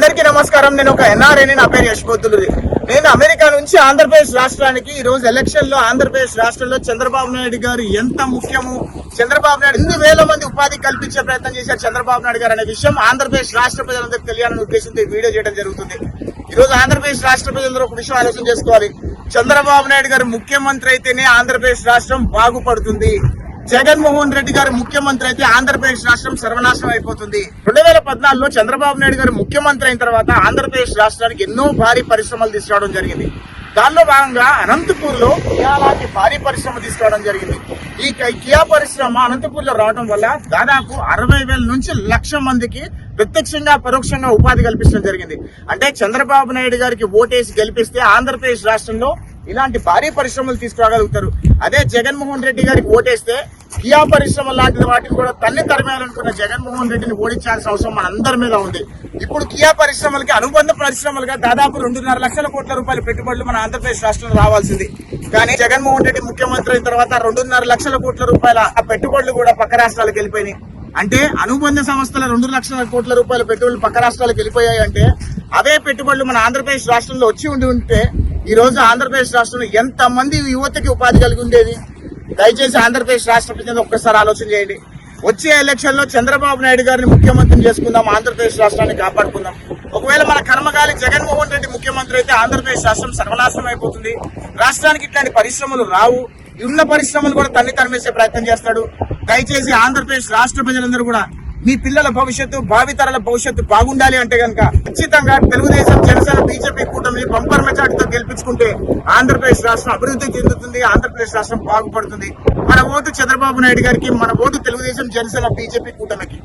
అందరికీ నమస్కారం. నేను ఒక ఎన్ఆర్ఏని నా పేరు యశ్వద్దులు నేను అమెరికా నుంచి ఆంధ్రప్రదేశ్ రాష్ట్రానికి ఈ రోజు ఎలక్షన్లో ఆంధ్రప్రదేశ్ రాష్ట్రంలో చంద్రబాబు నాయుడు గారు ఎంత ముఖ్యము? చంద్రబాబు నాయుడు ఎన్ని వేల మంది ఉపాధి కల్పించే ప్రయత్నం చేశారు చంద్రబాబు నాయుడు గారు అనే విషయం ఆంధ్రప్రదేశ్ రాష్ట్ర ప్రజలందరికీ తెలియాలనే ఉద్దేశంతో ఈ వీడియో చేయడం జరుగుతుంది. ఈ రోజు ఆంధ్రప్రదేశ్ రాష్ట్ర ప్రజలందరూ ఒక విషయం ఆలోచన చేసుకోవాలి. చంద్రబాబు నాయుడు గారు ముఖ్యమంత్రి అయితేనే ఆంధ్రప్రదేశ్ రాష్ట్రం బాగుపడుతుంది. జగన్మోహన్ రెడ్డి గారు ముఖ్యమంత్రి అయితే ఆంధ్రప్రదేశ్ రాష్ట్రం సర్వనాశనం అయిపోతుంది. రెండు వేల పద్నాలుగులో చంద్రబాబు నాయుడు గారు ముఖ్యమంత్రి అయిన తర్వాత ఆంధ్రప్రదేశ్ రాష్ట్రానికి ఎన్నో భారీ పరిశ్రమలు తీసుకురావడం జరిగింది. దానిలో భాగంగా అనంతపూర్లో కియాలాంటి భారీ పరిశ్రమ తీసుకురావడం జరిగింది. ఈ కియా పరిశ్రమ అనంతపూర్లో రావడం వల్ల దాదాపు అరవై వేల నుంచి లక్ష మందికి ప్రత్యక్షంగా పరోక్షంగా ఉపాధి కల్పించడం జరిగింది. అంటే చంద్రబాబు నాయుడు గారికి ఓటేసి గెలిపిస్తే ఆంధ్రప్రదేశ్ రాష్ట్రంలో ఇలాంటి భారీ పరిశ్రమలు తీసుకురాగలుగుతారు. అదే జగన్మోహన్ రెడ్డి గారికి ఓటేస్తే కియా పరిశ్రమ లాంటి వాటిని కూడా తల్లి తరిమేయాలనుకున్న జగన్మోహన్ రెడ్డిని ఓడించాల్సిన అవసరం మనందరి మీద ఉంది. ఇప్పుడు కియా పరిశ్రమలకి అనుబంధ పరిశ్రమలుగా దాదాపు రెండున్నర లక్షల కోట్ల రూపాయల పెట్టుబడులు మన ఆంధ్రప్రదేశ్ రాష్ట్రంలో రావాల్సింది. కానీ జగన్మోహన్ రెడ్డి ముఖ్యమంత్రి అయిన తర్వాత రెండున్నర లక్షల కోట్ల రూపాయల ఆ పెట్టుబడులు కూడా పక్క రాష్ట్రాలకు వెళ్ళిపోయినాయి. అంటే అనుబంధ సంస్థల రెండు లక్షల కోట్ల రూపాయల పెట్టుబడులు పక్క రాష్ట్రాలకు వెళ్ళిపోయాయి అంటే అవే పెట్టుబడులు మన ఆంధ్రప్రదేశ్ రాష్ట్రంలో వచ్చి ఉండి ఉంటే ఈ రోజు ఆంధ్రప్రదేశ్ రాష్ట్రంలో ఎంత మంది యువతకి ఉపాధి కలిగి ఉండేది? దయచేసి ఆంధ్రప్రదేశ్ రాష్ట్ర ప్రజలు ఒక్కసారి ఆలోచన చేయండి. వచ్చే ఎలక్షన్లో చంద్రబాబు నాయుడు గారిని ముఖ్యమంత్రిని చేసుకుందాం ఆంధ్రప్రదేశ్ రాష్ట్రాన్ని కాపాడుకుందాం. ఒకవేళ మన కర్మగాలి జగన్మోహన్ రెడ్డి ముఖ్యమంత్రి అయితే ఆంధ్రప్రదేశ్ రాష్ట్రం సర్వనాశనం అయిపోతుంది. రాష్ట్రానికి ఇట్లాంటి పరిశ్రమలు రావు. ఉన్న పరిశ్రమలు కూడా తన్ని తరిమేసే ప్రయత్నం చేస్తాడు. దయచేసి ఆంధ్రప్రదేశ్ రాష్ట్ర ప్రజలందరూ కూడా మీ పిల్లల భవిష్యత్తు భావితరాల భవిష్యత్తు బాగుండాలి అంటే కనుక ఖచ్చితంగా తెలుగుదేశం జనసేన ఆంధ్రప్రదేశ్ రాష్ట్రం అభివృద్ధి చెందుతుంది ఆంధ్రప్రదేశ్ రాష్ట్రం బాగుపడుతుంది. మన ఓటు చంద్రబాబు నాయుడు గారికి మన ఓటు తెలుగుదేశం జనసేన బీజేపీ కూటమికి.